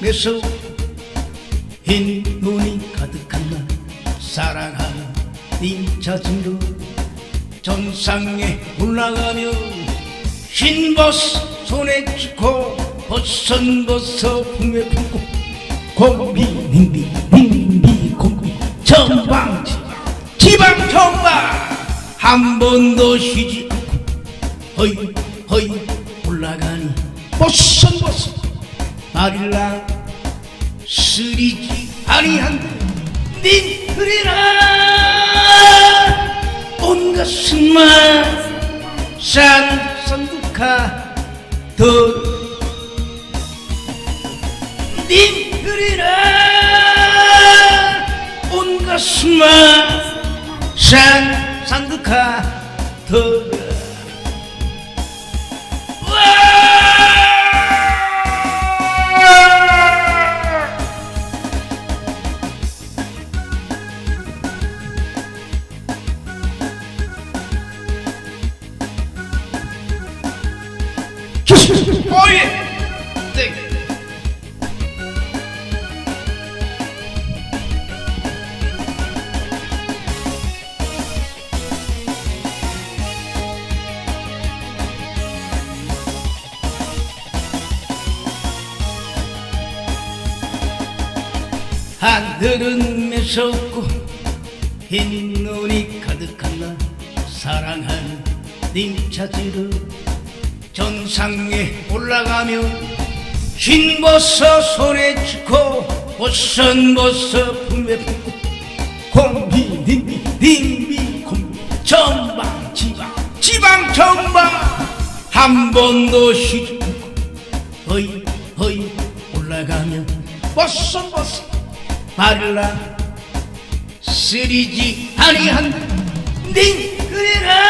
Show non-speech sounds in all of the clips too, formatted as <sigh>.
매서 흰 눈이 가득한 날 사랑하는 네 자신도 전상에 올라가며 흰 버스 손에 쥐고 버선 버서 품에 품고 공비 님비 님비 공비 전방 지방 전방. 한 번도 쉬지 않고 허이 허이 올라가니 버선 버서 말일라 쓰리지. 아니한데 네 그리라. 온 가슴만 산산두카 더님 그리라. 온 가슴만 산산두카 더 오예 땡 하늘은 매섭고 흰 눈이 가득한 날 사랑하는 님 찾으러 정상에 올라가며 흰 버섯 손에 쥐고 버선 버섯 품에 품고 공비 딘비 딘비 공비 전방 지방 지방 전방 한 번도 쉬지 않고 허이 허이 올라가면 버섯 버섯 말라 쓰리지 아니한다. 네 그래라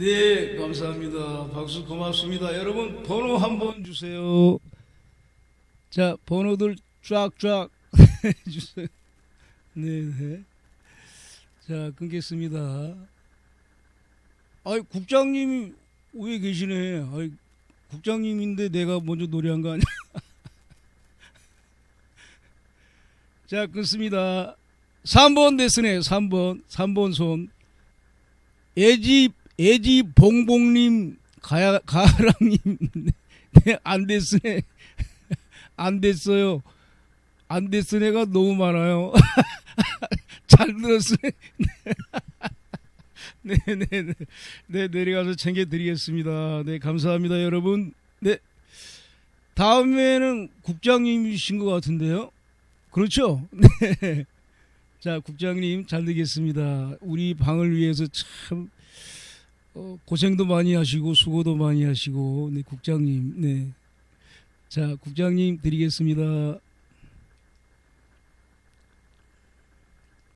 네, 감사합니다. 박수 고맙습니다. 여러분, 번호 한번 주세요. 자, 번호들 쫙쫙 <laughs> 주세요. 네, 네. 자, 끊겠습니다. 아이, 국장님이 왜 계시네? 아이, 국장님인데 내가 먼저 노래한 거 아니야? <laughs> 자, 끊습니다. 3번 됐으네, 3번. 3번 손. 애지, 애지 봉봉님, 가야, 가랑님. <laughs> 네, 안 됐으네. <laughs> 안 됐어요. 안 됐으네가 너무 많아요. <laughs> 잘 들었으네. 네, 네, 네. 네, 내려가서 챙겨드리겠습니다. 네, 감사합니다, 여러분. 네. 다음에는 국장님이신 것 같은데요? 그렇죠? 네. 자, 국장님, 잘 되겠습니다. 우리 방을 위해서 참, 어, 고생도 많이 하시고, 수고도 많이 하시고, 네, 국장님, 네. 자, 국장님 드리겠습니다.